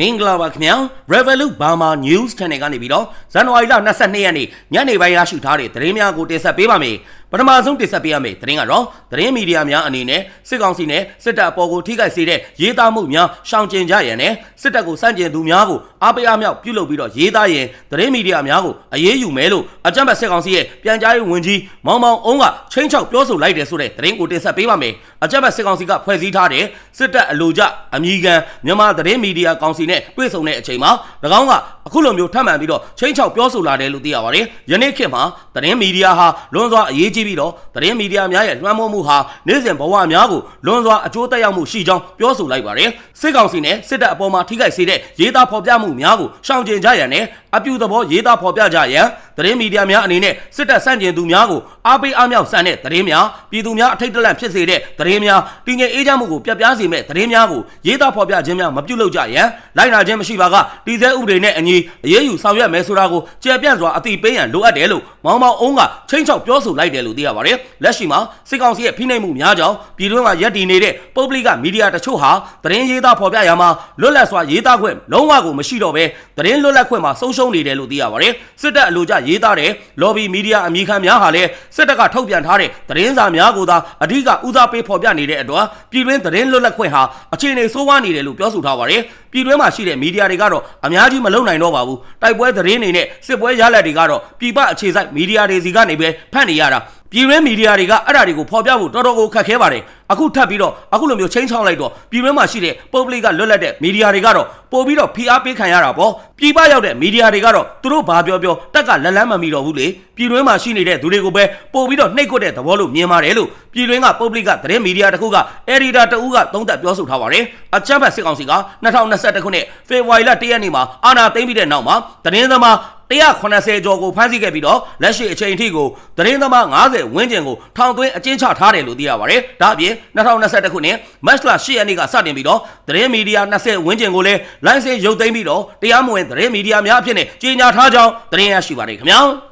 မင်္ဂလာပါခင်ဗျာ Revolut Burma News Channel ကနေပြီးတော့ဇန်နဝါရီလ22ရက်နေ့ညနေပိုင်းရရှိထားတဲ့သတင်းများကိုတင်ဆက်ပေးပါမယ်ပထမဆုံးတင်ဆက်ပေးရမယ့်သတင်းကတော့သတင်းမီဒီယာများအနေနဲ့စစ်ကောင်စီနဲ့စစ်တပ်အပေါ်ကိုထိခိုက်စေတဲ့ရေးသားမှုများရှောင်ကျဉ်ကြရန်နဲ့စစ်တပ်ကိုစန့်ကျင်သူများကိုအားပေးအားမြောက်ပြုလုပ်ပြီးတော့ရေးသားရင်သတင်းမီဒီယာများကိုအရေးယူမယ်လို့အကြမ်းဖက်စစ်ကောင်စီရဲ့ပြန်ကြားရေးဝန်ကြီးမောင်မောင်အုံးကချင်းချောက်ပြောဆိုလိုက်တယ်ဆိုတဲ့သတင်းကိုတင်ဆက်ပေးပါမယ်အကြမ်းဖက်စစ်ကောင်စီကဖွဲ့စည်းထားတဲ့စစ်တပ်အလို့ကြအမည်ခံမြန်မာသတင်းမီဒီယာကောင်စီနဲ့တွေ့ဆုံတဲ့အချိန်မှာ၎င်းကအခုလိုမျိုးထပ်မံပြီးတော့ချင်းချောက်ပြောဆိုလာတယ်လို့သိရပါတယ်ယနေ့ခေတ်မှာသတင်းမီဒီယာဟာလွန်စွာအရေးကြီးပြီးတော့သတင်းမီဒီယာများရဲ့လွှမ်းမိုးမှုဟာနေ့စဉ်ဘဝများကိုလွန်စွာအကျိုးသက်ရောက်မှုရှိကြောင်းပြောဆိုလိုက်ပါတယ်စစ်ကောင်စီနဲ့စစ်တပ်အပေါ်မှာထိခိုက်စေတဲ့ရေးသားဖော်ပြမှုများကိုရှောင်ကျဉ်ကြရန်နဲ့အပြူသဘောရေးသားဖော်ပြကြရန် သတင်းမီဒီယာများအနေနဲ့စစ်တပ်ဆန့်ကျင်သူများကိုအားပေးအားမြောက်ဆန်တဲ့သတင်းများပြည်သူများအထိတ်တလန့်ဖြစ်စေတဲ့သတင်းများတည်ငြိမ်အေးချမ်းမှုကိုပြပြစေမဲ့သတင်းများကိုရေးသားဖော်ပြခြင်းများမပြုလုပ်ကြရန်လိုက်နာခြင်းမရှိပါကတည်ဆဲဥပဒေနဲ့အညီအရေးယူဆောင်ရွက်မယ်ဆိုတာကိုကြည်ပြန့်စွာအသိပေးရန်လိုအပ်တယ်လို့မောင်မောင်အုံးကချင်းချောက်ပြောဆိုလိုက်တယ်လို့သိရပါတယ်လက်ရှိမှာစစ်ကောင်စီရဲ့ဖိနှိပ်မှုများကြောင့်ပြည်တွင်းမှာရပ်တည်နေတဲ့ပုဂ္ဂလိကမီဒီယာတချို့ဟာသတင်းရေးသားဖော်ပြရမှာလွတ်လပ်စွာရေးသားခွင့်လုံးဝကိုမရှိတော့ဘဲသတင်းလွတ်လပ်ခွင့်မှာဆုံးရှုံးနေတယ်လို့သိရပါတယ်စစ်တပ်အလို့ကြရေးသားတဲ့ lobby media အမည်ခံများဟာလည်းစစ်တပ်ကထုတ်ပြန်ထားတဲ့သတင်းစာများကိုသာအဓိကဦးစားပေးဖော်ပြနေတဲ့အတွက်ပြည်တွင်းသတင်းလွတ်လပ်ခွင့်ဟာအခြေအနေဆိုးဝါးနေတယ်လို့ပြောဆိုထားပါတယ်ပြည်တွင်းမှာရှိတဲ့မီဒီယာတွေကတော့အများကြီးမလုံနိုင်တော့ပါဘူးတိုက်ပွဲသတင်းတွေနဲ့စစ်ပွဲရလဒ်တွေကတော့ပြည်ပအခြေစိုက်မီဒီယာတွေစီကနေပဲဖတ်နေရတာပြည်တွင်းမီဒီယာတွေကအဲ့ဒါတွေကိုဖော်ပြဖို့တော်တော်ကိုခက်ခဲပါတယ်အခုထပ်ပြီးတော့အခုလိုမျိုးချင်းချောင်းလိုက်တော့ပြည်တွင်းမှာရှိတဲ့ public ကလွတ်လပ်တဲ့မီဒီယာတွေကတော့ပို့ပြီးတော့ဖိအားပေးခံရတာပေါ့ပြည်ပရောက်တဲ့မီဒီယာတွေကတော့သူတို့ဘာပြောပြောတက်ကလက်လန်းမမီတော့ဘူးလေပြည်တွင်းမှာရှိနေတဲ့သူတွေကိုပဲပို့ပြီးတော့နှိပ်ကွက်တဲ့သဘောလို့မြင်ပါတယ်လို့ပြည်တွင်းက public ကသတင်းမီဒီယာတစ်ခုက editor တဦးကသုံးသပ်ပြောဆိုထားပါတယ်အချမ်းဘတ်စစ်ကောင်စီက2021ခုနှစ်ဖေဖော်ဝါရီလ1ရက်နေ့မှာအာဏာသိမ်းပြီးတဲ့နောက်မှာသတင်းသမား 180ကျော်ကိုဖမ်းဆီးခဲ့ပြီးတော့လက်ရှိအချိန်အထိကိုသတင်းသမား90ဝန်းကျင်ကိုထောင်သွင်းအကျဉ်းချထားတယ်လို့သိရပါတယ်။ဒါအပြင်2021ခုနှစ်မတ်လ10ရက်နေ့ကစတင်ပြီးတော့သတင်းမီဒီယာ20ဝန်းကျင်ကိုလည်းလိုင်စင်ရုပ်သိမ်းပြီးတော့တရားမဝင်သတင်းမီဒီယာများအဖြစ်နဲ့ကြေညာထားကြောင်းသတင်းရရှိပါတယ်ခင်ဗျာ။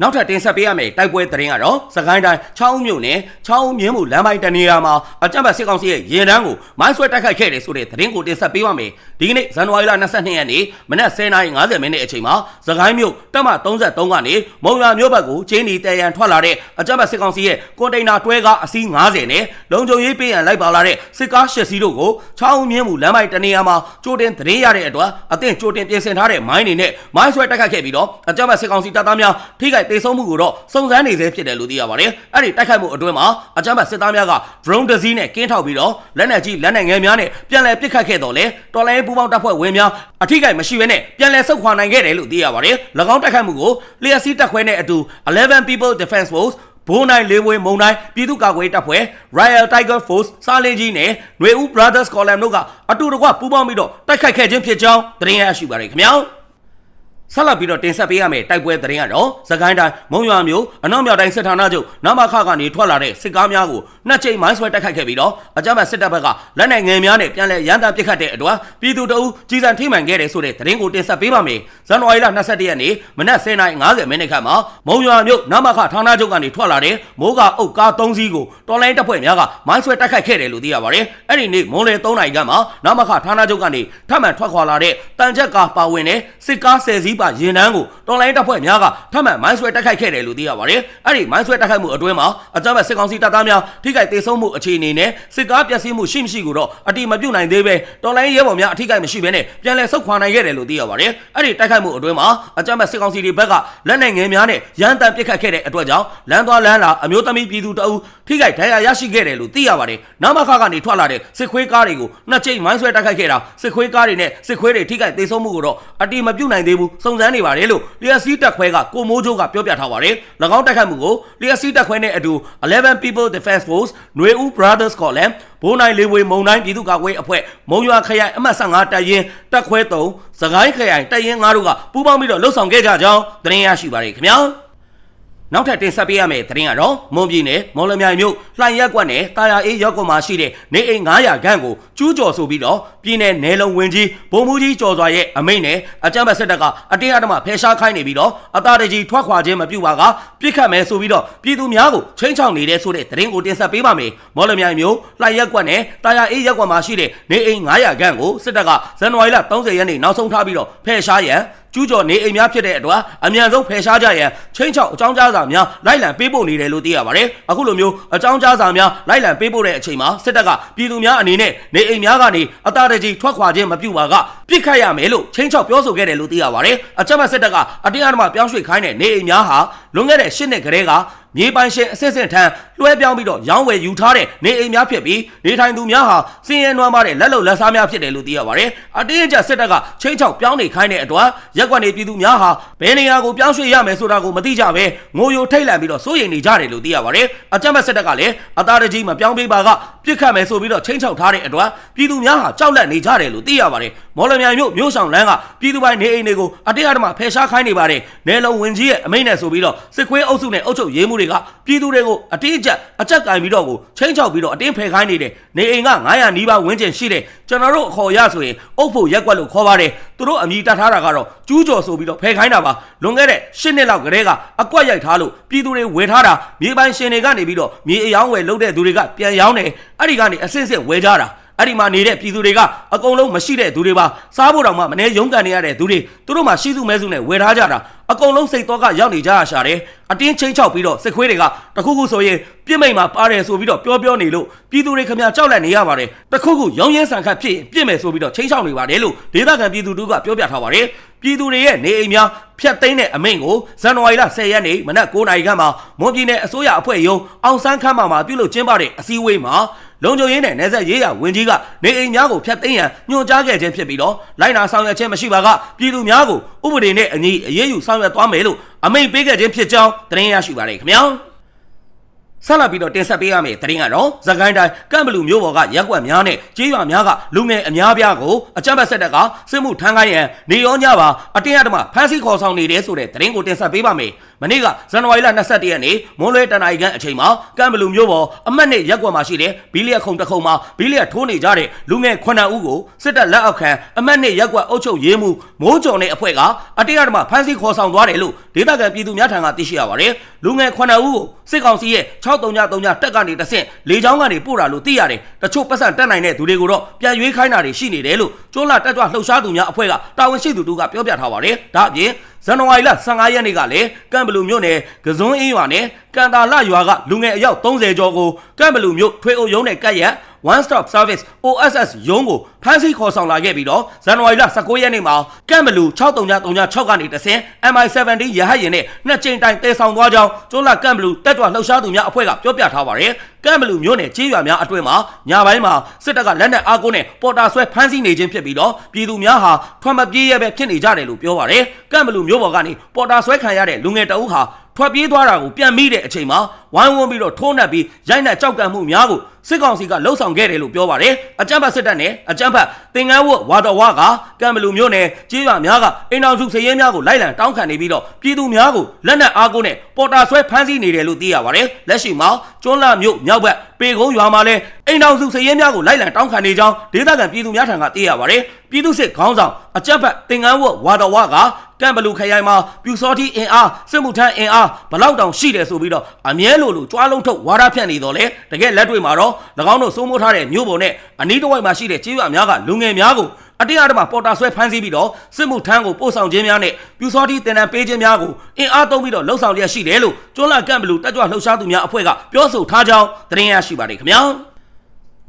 နောက်ထပ်တင်ဆက်ပေးရမယ့်တိုက်ပွဲသတင်းကတော့စကိုင်းတိုင်းချောင်းမြို့နယ်ချောင်းမြင်းမှုလမ်းပိုင်းတနေရာမှာအကြမ်းဖက်စစ်ကောင်စီရဲ့ရင်တန်းကိုမိုင်းဆွဲတိုက်ခိုက်ခဲ့တယ်ဆိုတဲ့သတင်းကိုတင်ဆက်ပေးပါမယ်။ဒီကနေ့ဇန်နဝါရီလ22ရက်နေ့မနက်10:50မိနစ်အချိန်မှာစကိုင်းမြို့တပ်မ33ကနေမုံရွာမြို့ဘက်ကိုချင်းနီတရန်ထွက်လာတဲ့အကြမ်းဖက်စစ်ကောင်စီရဲ့ကွန်တိန်နာတွဲကားအစီး90နဲ့လုံခြုံရေးပေးရန်လိုက်ပါလာတဲ့စစ်ကား၈စီးတို့ကိုချောင်းမြင်းမှုလမ်းပိုင်းတနေရာမှာကြိုတင်သတင်းရတဲ့အတွက်အသင့်ကြိုတင်ပြင်ဆင်ထားတဲ့မိုင်းတွေနဲ့မိုင်းဆွဲတိုက်ခိုက်ခဲ့ပြီးတော့အကြမ်းဖက်စစ်ကောင်စီတပ်သားများထိခိုက်ဒေဆုံးမှုကိုတော့စုံစမ်းနေသေးဖြစ်တယ်လို့သိရပါတယ်။အဲ့ဒီတိုက်ခိုက်မှုအတွင်းမှာအကြမ်းဖက်စစ်သားများက drone တစ်စီးနဲ့ကင်းထောက်ပြီးတော့လက်နက်ကြီးလက်နက်ငယ်များနဲ့ပြန်လည်ပစ်ခတ်ခဲ့တော့လေတော်လိုင်းပူပေါင်းတပ်ဖွဲ့ဝင်များအထိကိမရှိဘဲနဲ့ပြန်လည်ဆုတ်ခွာနိုင်ခဲ့တယ်လို့သိရပါတယ်။၎င်းတိုက်ခိုက်မှုကိုလျှက်စီးတပ်ခွဲနဲ့အတူ11 People Defense Force ဘိုးနိုင်လေးဝင်းမုံတိုင်းပြည်သူ့ကာကွယ်ရေးတပ်ဖွဲ့ Royal Tiger Force စားလင်းကြီးနဲ့ຫນွေဦး Brothers Column တို့ကအတူတကွပူးပေါင်းပြီးတော့တိုက်ခိုက်ခဲ့ခြင်းဖြစ်ကြောင်းသတင်းရရှိပါရခင်ဗျာ။ ဆက်လက်ပြီးတော့တင်ဆက်ပေးရမယ့်တိုက်ပွဲသတင်းကတော့သခိုင်းတိုင်းမုံရွာမြို့အနောက်မြောက်တိုင်းစစ်ဌာနချုပ်နမခကနေထွက်လာတဲ့စစ်ကားများကိုနှစ်ကြိမ်မိုင်းဆွဲတိုက်ခိုက်ခဲ့ပြီးတော့အကြမ်းဖက်စစ်တပ်ဘက်ကလက်နက်ငယ်များနဲ့ပြန်လည်ရန်တမ်းပစ်ခတ်တဲ့အတွက်ပြည်သူတအုပ်ကြီးစံထိမှန်ခဲ့တဲ့ဆိုတဲ့သတင်းကိုတင်ဆက်ပေးပါမယ်။ဇန်နဝါရီလ22ရက်နေ့မနက်10:50မိနစ်ခန့်မှာမုံရွာမြို့နမခဌာနချုပ်ကနေထွက်လာတဲ့မိုးကအုပ်ကား3စီးကိုတော်လိုင်းတပ်ဖွဲ့များကမိုင်းဆွဲတိုက်ခိုက်ခဲ့တယ်လို့သိရပါတယ်။အဲ့ဒီနေ့မွန်လယ်3နာရီခန့်မှာနမခဌာနချုပ်ကနေထပ်မံထွက်ခွာလာတဲ့တန်ချက်ကားပါဝင်တဲ့စစ်ကား10စီးပါရင်တန်းကိုတော်လိုင်းတပ်ဖွဲ့များကထပ်မံမိုင်းဆွဲတိုက်ခိုက်ခဲ့တယ်လို့သိရပါတယ်။အဲ့ဒီမိုင်းဆွဲတိုက်ခိုက်မှုအတွင်းမှာအကြမ်းဖက်စစ်ကောင်စီတပ်သားများထိခိုက်ဒေဆုံးမှုအခြေအနေနဲ့စစ်ကားပျက်စီးမှုရှိမရှိကိုတော့အတိမပြုတ်နိုင်သေးပဲတော်လိုင်းရဲဘော်များအထိခိုက်မရှိဘဲနဲ့ပြန်လည်ဆုတ်ခွာနိုင်ခဲ့တယ်လို့သိရပါတယ်။အဲ့ဒီတိုက်ခိုက်မှုအတွင်းမှာအကြမ်းဖက်စစ်ကောင်စီတွေဘက်ကလက်နက်ငယ်များနဲ့ရန်တမ်းပစ်ခတ်ခဲ့တဲ့အတွက်ကြောင့်လမ်းသွားလမ်းလာအမျိုးသမီးပြည်သူတအုပ်ထိခိုက်ဒဏ်ရာရရှိခဲ့တယ်လို့သိရပါတယ်။နောက်မခကနေထွက်လာတဲ့စစ်ခွေးကားတွေကိုနှစ်ကြိမ်မိုင်းဆွဲတိုက်ခိုက်ခဲ့တာစစ်ခွေးကားတွေနဲ့စစ်ခွေးတွေထိခိုက်ဒေဆုံးမှုကိုတော့အတိမပြုတ်နိုင်သေးဘူးစုံစမ်းနေပါတယ်လို့လျက်စီးတက်ခွဲကကိုမိုးချိုးကပြောပြထားပါတယ်။၎င်းတိုက်ခိုက်မှုကိုလျက်စီးတက်ခွဲနဲ့အတူ11 People Defense Force ຫນွေဦး Brothers Column ဘိုးနိုင်လေးဝေမုံတိုင်းပြည်သူ့ကာကွယ်အဖွဲ့မုံရွာခရိုင်အမှတ်15တပ်ရင်းတပ်ခွဲ3စကိုင်းခရိုင်တပ်ရင်း9တို့ကပူးပေါင်းပြီးတော့လှုပ်ဆောင်ခဲ့ကြကြောင်းသတင်းရရှိပါတယ်ခင်ဗျာ။ နောက်ထပ်တင်ဆက်ပေးရမယ့်သတင်းကတော့မွန်ပြည်နယ်မော်လမြိုင်မြို့လှိုင်ရက်ကွက်နဲ့တာယာအေးရက်ကွက်မှာရှိတဲ့နေအိမ်900ခန့်ကိုကျူးကျော်ဆိုပြီးတော့ပြည်နယ်နယ်လုံဝင်ကြီးဗိုလ်မှူးကြီးကျော်စွာရဲ့အမိန့်နဲ့အကြမ်းဖက်စစ်တပ်ကအတင်းအဓမ္မဖယ်ရှားခိုင်းနေပြီးတော့အသားတကြီးထွက်ခွာခြင်းမပြုပါကပြစ်ခတ်မယ်ဆိုပြီးတော့ပြည်သူများကိုချိန်ချောင်နေတဲ့ဆိုတဲ့သတင်းကိုတင်ဆက်ပေးပါမယ်မော်လမြိုင်မြို့လှိုင်ရက်ကွက်နဲ့တာယာအေးရက်ကွက်မှာရှိတဲ့နေအိမ်900ခန့်ကိုစစ်တပ်ကဇန်နဝါရီလ30ရက်နေ့နောက်ဆုံးထားပြီးတော့ဖယ်ရှားရန် ကျူးကျော်နေအိမ်များဖြစ်တဲ့အတွက်အမြန်ဆုံးဖယ်ရှားကြရန်ချင်းချောက်အကြောင်းကြားစာများလိုက်လံပေးပို့နေတယ်လို့သိရပါတယ်။အခုလိုမျိုးအကြောင်းကြားစာများလိုက်လံပေးပို့တဲ့အချိန်မှာစစ်တပ်ကပြည်သူများအနေနဲ့နေအိမ်များကနေအသားတကြီးထွက်ခွာခြင်းမပြုပါကပြစ်ခတ်ရမယ်လို့ချင်းချောက်ပြောဆိုခဲ့တယ်လို့သိရပါတယ်။အကြမ်းဖက်စစ်တပ်ကအတင်းအဓမ္မပြောင်းရွှေ့ခိုင်းတဲ့နေအိမ်များဟာလွန်ခဲ့တဲ့၈နှစ်ကတည်းက မြေပိုင်ရှင်အစစ်စစ်ထမ်းလွှဲပြောင်းပြီးတော့ရောင်းဝယ်ယူထားတဲ့နေအိမ်များဖြစ်ပြီးနေထိုင်သူများဟာစင်ရဲနွမ်းပါတဲ့လက်လုံလက်စားများဖြစ်တယ်လို့သိရပါတယ်။အတင်းအကျပ်စစ်တပ်ကချင်းချောက်ပြောင်းနေခိုင်းတဲ့အတွက်ရက်ကွက်နေပြည်သူများဟာဘယ်နေရာကိုပြောင်းရွှေ့ရမယ်ဆိုတာကိုမသိကြဘဲငိုယိုထိတ်လန့်ပြီးတော့စိုးရိမ်နေကြတယ်လို့သိရပါတယ်။အကြမ်းဖက်စစ်တပ်ကလည်းအသားတကြီးမပြောင်းပေးပါကပြစ်ခတ်မယ်ဆိုပြီးတော့ချင်းချောက်ထားတဲ့အတွက်ပြည်သူများဟာကြောက်လန့်နေကြတယ်လို့သိရပါတယ်။မော်လမြိုင်မြို့မြို့ဆောင်လမ်းကပြည်သူပိုင်းနေအိမ်တွေကိုအတင်းအဓမ္မဖယ်ရှားခိုင်းနေပါတယ်။နယ်လုံဝင်ကြီးရဲ့အမိန့်နဲ့ဆိုပြီးတော့စစ်ခွေးအုပ်စုနဲ့အုပ်ချုပ်ရေးမှုတွေကပြည်သူတွေကိုအတင်းအကျပ်အကြက်ကင်ပြီးတော့ကိုချင်းချောက်ပြီးတော့အတင်းဖယ်ခိုင်းနေတယ်။နေအိမ်က900နီးပါးဝန်းကျင်ရှိတယ်။ကျွန်တော်တို့အခေါ်ရဆိုရင်အုပ်ဖို့ရက်ကွက်လို့ခေါ်ပါတယ်။သူတို့အမိတတ်ထားတာကတော့ကျူးကျော်ဆိုပြီးတော့ဖယ်ခိုင်းတာပါ။လွန်ခဲ့တဲ့10နှစ်လောက်ကတည်းကအကွက်ရိုက်ထားလို့ပြည်သူတွေဝယ်ထားတာမြေပိုင်ရှင်တွေကနေပြီးတော့မြေအယောင်းဝယ်လုပ်တဲ့သူတွေကပြန်ရောင်းတယ်။အဲ့ဒီကနေအဆင့်ဆင့်ဝယ်ကြတာ။အဲ့ဒီမှာနေတဲ့ပြည်သူတွေကအကုန်လုံးမရှိတဲ့သူတွေပါစားဖို့တောင်မှမနေရုန်းကန်နေရတဲ့သူတွေသူတို့မှရှိစုမဲစုနဲ့ဝယ်ထားကြတာ အကုန်လုံးစိတ်တော့ကရောက်နေကြရရှာတယ်အတင်းချင်းချောက်ပြီးတော့စစ်ခွေးတွေကတခုခုဆိုရင်ပြစ်မိန်မှာပါတယ်ဆိုပြီးတော့ပြောပြောနေလို့ပြည်သူတွေခမကြောက်လန့်နေရပါတယ်တခုခုရောင်းရင်းဆန်ခတ်ဖြစ်ရင်ပြစ်မယ်ဆိုပြီးတော့ချင်းချောက်နေပါတယ်လို့ဒေသခံပြည်သူတို့ကပြောပြထားပါတယ်ပြည်သူတွေရဲ့နေအိမ်များဖျက်သိမ်းတဲ့အမိန့်ကိုဇန်နဝါရီလ10ရက်နေ့မနက်9:00နာရီခန့်မှာမွန်ပြည်နယ်အစိုးရအဖွဲ့ရုံးအောင်ဆန်းခန်းမှာမှာပြုလုပ်ကျင်းပတဲ့အစည်းအဝေးမှာ လုံခြုံရေးနဲ့နယ်စပ်ရေးရာဝန်ကြီးကနေအိမ်များကိုဖျက်သိမ်းရန်ညွှန်ကြားခဲ့ခြင်းဖြစ်ပြီးတော့လိုက်နာဆောင်ရွက်ခြင်းမရှိပါကပြည်သူများကိုဥပဒေနဲ့အညီအရေးယူဆောင်ရွက်သွားမယ်လို့အမိန့်ပေးခဲ့ခြင်းဖြစ်ကြောင်းသတင်းရရှိပါတယ်ခင်ဗျာဆက်လက်ပြီးတော့တင်ဆက်ပေးရမယ့်သတင်းကတော့သခိုင်းတိုင်းကမ်ဘလူမျိုးပေါ်ကရက်ွက်များနဲ့ကြေးရွာများကလူငယ်အများပြားကိုအကြမ်းဖက်ဆက်တပ်ကစစ်မှုထမ်းခိုင်းရန်နေရောညပါအတင်းအဓမ္မဖမ်းဆီးခေါ်ဆောင်နေတယ်ဆိုတဲ့သတင်းကိုတင်ဆက်ပေးပါမယ်။ မနေ့ကဇန်နဝါရီလ22ရက်နေ့မွန်းလွဲတနာရီခန့်အချိန်မှာကမ်ဘလူမျိုးပေါ်အမတ်နဲ့ရက်ွက်မှာရှိတဲ့ဘီလီယက်ခုံတစ်ခုံမှာဘီလီယက်ထိုးနေကြတဲ့လူငယ်9ဦးကိုစစ်တပ်လက်အောက်ခံအမတ်နဲ့ရက်ွက်အုပ်ချုပ်ရေးမှုမိုးကြုံတဲ့အဖွဲ့ကအတင်းအဓမ္မဖမ်းဆီးခေါ်ဆောင်သွားတယ်လို့ဒေသခံပြည်သူများထံကသိရှိရပါတယ်။လူငယ်9ဦးကိုစစ်ကောင်စီရဲ့6333တက်ကနေတဆင့်လေကြောင်းကနေပို့တာလို့သိရတယ်။တချို့ပတ်စံတက်နိုင်တဲ့သူတွေကိုတော့ပြန်ရွေးခိုင်းတာတွေရှိနေတယ်လို့ကျွန်းလာတက်ကြွလှုပ်ရှားသူများအဖွဲ့ကတာဝန်ရှိသူတို့ကပြောပြထားပါတယ်။ဒါအပြင်ဇန်နဝါရီလ15ရက်နေ့ကလည်းကမ်ဘလူမြို့နယ်ကစွန်းအင်းရွာနဲ့ကန်တာလရွာကလူငယ်အယောက်30ကျော်ကိုကမ်ဘလူမြို့ထွေအုပ်ရုံးနဲ့ကပ်ရက် One Stop Service OSS ရုံးကိုဖမ်းဆီးခေါ်ဆောင်လာခဲ့ပြီးတော့ဇန်နဝါရီလ19ရက်နေ့မှာကမ်ဘလူ6336ကနေတဆင် MI17 ရဟတ်ရင်နဲ့နှစ်ကြိမ်တိုင်တဲဆောင်သွားကြောင်းကျွန်းလာကမ်ဘလူတက်ကြွလှုပ်ရှားသူများအဖွဲ့ကပြောပြထားပါတယ်။ကမ်ဘလူမြို့နယ်ကြေးရွာများအတွင်းမှာညပိုင်းမှာစစ်တပ်ကလက်နက်အားကိုးနဲ့ပေါ်တာဆွဲဖမ်းဆီးနေခြင်းဖြစ်ပြီးတော့ပြည်သူများဟာထွက်မပြေးရပဲဖြစ်နေကြတယ်လို့ပြောပါတယ်။ကမ်ဘလူမြို့ပေါ်ကနေပေါ်တာဆွဲခံရတဲ့လူငယ်တအုပ်ဟာ ထွက်ပြေးသွားတာကိုပြန်မိတဲ့အချိန်မှာဝိုင်းဝန်းပြီးတော့ထိုးနှက်ပြီးရိုက်နှက်ကြောက်ကန်မှုများကိုစစ်ကောင်စီကလှုပ်ဆောင်ခဲ့တယ်လို့ပြောပါတယ်အကြမ်းဖက်စစ်တပ်နဲ့အကြမ်းဖက်တင်ငန်းဝတ်ဝါတော်ဝါက ကံဘလူမျိုးနယ်ကြေးရွာများကအိမ်အောင်စုစည်ရဲများကိုလိုက်လံတောင်းခံနေပြီးတော့ပြည်သူများကိုလက်နက်အားကိုးနဲ့ပေါ်တာဆွဲဖမ်းဆီးနေတယ်လို့သိရပါတယ်လက်ရှိမှာကျွန်းလာမြို့မြောက်ဘက်ပေကုန်းရွာမှာလည်းအိမ်အောင်စုစည်ရဲများကိုလိုက်လံတောင်းခံနေကြောင်းဒေသခံပြည်သူများထံကသိရပါတယ်ပြည်သူစစ်ခေါင်းဆောင်အကြမ်းဖက်တင်ငန်းဝတ်ဝါတော်ဝါကကံဘလူခရိုင်မှာပြူစောတိအင်အားစစ်မှုထမ်းအင်အားဘလောက်တောင်ရှိတယ်ဆိုပြီးတော့အမြဲလိုလိုကြွားလုံးထုတ်ဝါဒဖြန့်နေတော့လေတကယ်လက်တွေ့မှာတော့၎င်းတို့စိုးမိုးထားတဲ့မြို့ပေါ်နဲ့အနီးတစ်ဝိုက်မှာရှိတဲ့ကြေးရွာများကလူငယ်များကို အတင်းအဓမ္မပေါ်တာဆွဲဖမ်းဆီးပြီးတော့စစ်မှုထမ်းကိုပို့ဆောင်ခြင်းများနဲ့ပြူစောတိတင်တန်းပေးခြင်းများကိုအင်အားသုံးပြီးတော့လှုပ်ဆောင်ရရှိတယ်လို့ကျွန်းလာကံဘလူတက်ကြွလှုပ်ရှားသူများအဖွဲ့ကပြောဆိုထားကြောင်းသတင်းရရှိပါတယ်ခင်ဗျာ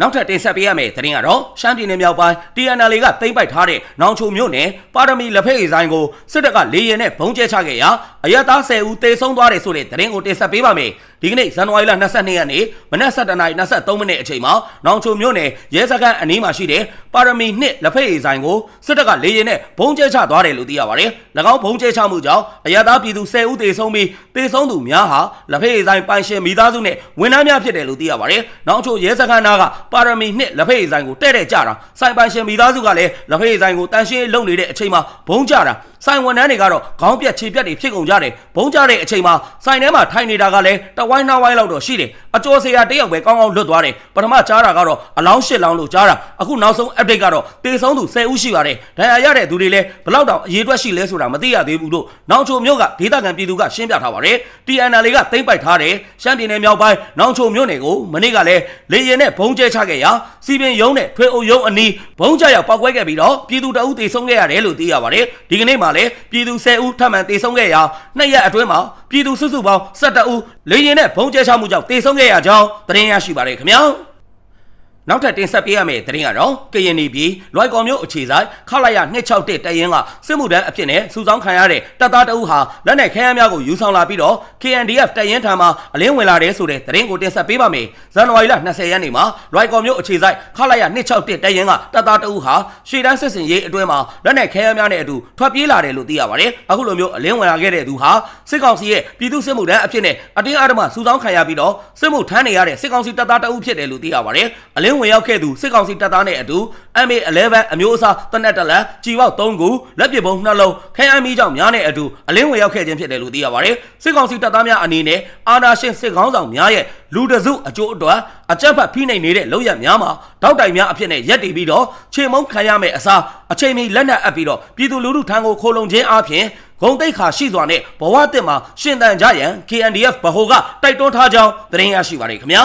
နောက်ထပ်တင်ဆက်ပေးရမယ့်သတင်းကတော့ရှမ်းပြည်နယ်မြောက်ပိုင်း TNL ကသိမ်းပိုက်ထားတဲ့နောင်ချိုမြို့နယ်ပါရမီလက်ဖက်ရည်ဆိုင်ကိုစစ်တပ်ကလေရင်နဲ့ဘုံကျဲချခဲ့ရာအရက်သား10ဦးသေဆုံးသွားတယ်ဆိုတဲ့သတင်းကိုတင်ဆက်ပေးပါမယ်။ဒီကနေ့ဇန်နဝါရီလ22ရက်နေ့မနက်7:23မိနစ်အချိန်မှာနောင်ချိုမြို့နယ်ရဲစခန်းအနီးမှာရှိတဲ့ပါရမီနှစ်လက်ဖက်ရည်ဆိုင်ကိုစစ်တပ်ကလေရင်နဲ့ဘုံကျဲချသွားတယ်လို့သိရပါတယ်။၎င်းဘုံကျဲချမှုကြောင့်အရသာပြည်သူ10ဦးသေဆုံးပြီးသေဆုံးသူများဟာလက်ဖက်ရည်ဆိုင်ပိုင်ရှင်မိသားစုနဲ့ဝန်ထမ်းများဖြစ်တယ်လို့သိရပါတယ်။နောင်ချိုရဲစခန်းနာကပါရမီနှစ်လက်ဖက်ရည်ဆိုင်ကိုတဲ့တဲ့ကြတာဆိုင်ပိုင်ရှင်မိသားစုကလည်းလက်ဖက်ရည်ဆိုင်ကိုတန်ရှင်းလုပ်နေတဲ့အချိန်မှာဘုံကျတာဆိုင်ဝန်ထမ်းတွေကတော့ခေါင်းပြက်ခြေပြက်တွေဖြစ်ကုန်ကြတယ်ဘုံကြတဲ့အချိန်မှာဆိုင်ထဲမှာထိုင်နေတာကလည်းတဝိုင်းနှဝိုင်းလောက်တော့ရှိတယ်အကျော်စရာတယောက်ပဲကောင်းကောင်းလွတ်သွားတယ်ပထမကြားတာကတော့အလောင်းရှစ်လောင်းလို့ကြားတာအခုနောက်ဆုံး update ကတော့တေဆုံးသူ10ဦးရှိပါတယ်ဒဏ်ရာရတဲ့သူတွေလည်းဘလောက်တောင်အရေးအတွက်ရှိလဲဆိုတာမသိရသေးဘူးလို့နောင်ချိုမြို့ကဒေသခံပြည်သူကရှင်းပြထားပါတယ် TNL ကတိမ့်ပိုက်ထားတယ်ရှမ်းပြည်နယ်မြောက်ပိုင်းနောင်ချိုမြို့နယ်ကိုမနေ့ကလည်းလေရင်နဲ့ဘုံကျဲချခဲ့ရာစီပင်ယုံနဲ့ထွေအုပ်ယုံအနီးဘုံကျရောက်ပောက်ကွဲခဲ့ပြီးတော့ပြည်သူတအုပ်တေဆုံးခဲ့ရတယ်လို့သိရပါတယ်ဒီကနေ့မှလည်းပြည်သူ10ဦးထပ်မံတေဆုံးခဲ့ရာနှစ်ရက်အတွင်းမှာပြည်သူစုစုပေါင်း12ဦးလေရင်နဲ့ဘုံကျဲချမှုကြောင့်တေဆုံးခဲ့ရကြောင်းသတင်းရရှိပါတယ်ခင်ဗျာ နောက်ထပ်တင်ဆက်ပေးရမယ့်သတင်းကတော့ကရင်နီပြည်လွိုက်ကော်မျိုးအခြေဆိုင်ခလာရ261တရင်ကစစ်မှုထမ်းအဖြစ်နဲ့စုဆောင်းခံရတဲ့တပ်သားတအုပ်ဟာလက်နက်ခဲယမ်းများကိုယူဆောင်လာပြီးတော့ KNDF တရင်ထံမှာအလင်းဝင်လာတဲ့ဆိုတဲ့သတင်းကိုတင်ဆက်ပေးပါမယ်။ဇန်နဝါရီလ20ရက်နေ့မှာလွိုက်ကော်မျိုးအခြေဆိုင်ခလာရ261တရင်ကတပ်သားတအုပ်ဟာရှေ့တန်းစစ်စင်ရေးအတွင်းမှာလက်နက်ခဲယမ်းများနဲ့အတူထွက်ပြေးလာတယ်လို့သိရပါတယ်။အခုလိုမျိုးအလင်းဝင်လာခဲ့တဲ့သူဟာစစ်ကောင်စီရဲ့ပြည်သူ့စစ်မှုထမ်းအဖြစ်နဲ့အတင်းအဓမ္မစုဆောင်းခံရပြီးတော့စစ်မှုထမ်းနေရတဲ့စစ်ကောင်စီတပ်သားတအုပ်ဖြစ်တယ်လို့သိရပါတယ်။အလင်းဝင်ရောက်ခဲ့သူစစ်ကောင်စီတပ်သားနဲ့အတူ MA11 အမျိုးအစားတနက်တလက်ကြီပေါက်3ခုလက်ပစ်ပုံ2လုံးခဲအမ်းမီးကြောင့်များနဲ့အတူအလင်းဝင်ရောက်ခဲ့ခြင်းဖြစ်တယ်လို့သိရပါတယ်စစ်ကောင်စီတပ်သားများအနေနဲ့အာနာရှင်စစ်ကောင်းဆောင်များရဲ့လူတစုအကျိုးအတွက်အကြက်ဖတ်ဖိနှိပ်နေတဲ့လောက်ရများမှာတောက်တိုင်များအဖြစ်နဲ့ရက်တည်ပြီးတော့ခြေမုံခံရမယ့်အစားအချိန်မီလက်နက်အပ်ပြီးတော့ပြည်သူလူထုထံကိုခိုးလုံခြင်းအပြင်ဂုံတိတ်ခါရှိစွာနဲ့ဘဝတစ်မှာရှင်တန်ကြရန် KNDF ဗဟိုကတိုက်တွန်းထားကြောင်းသတင်းရရှိပါတယ်ခင်ဗျာ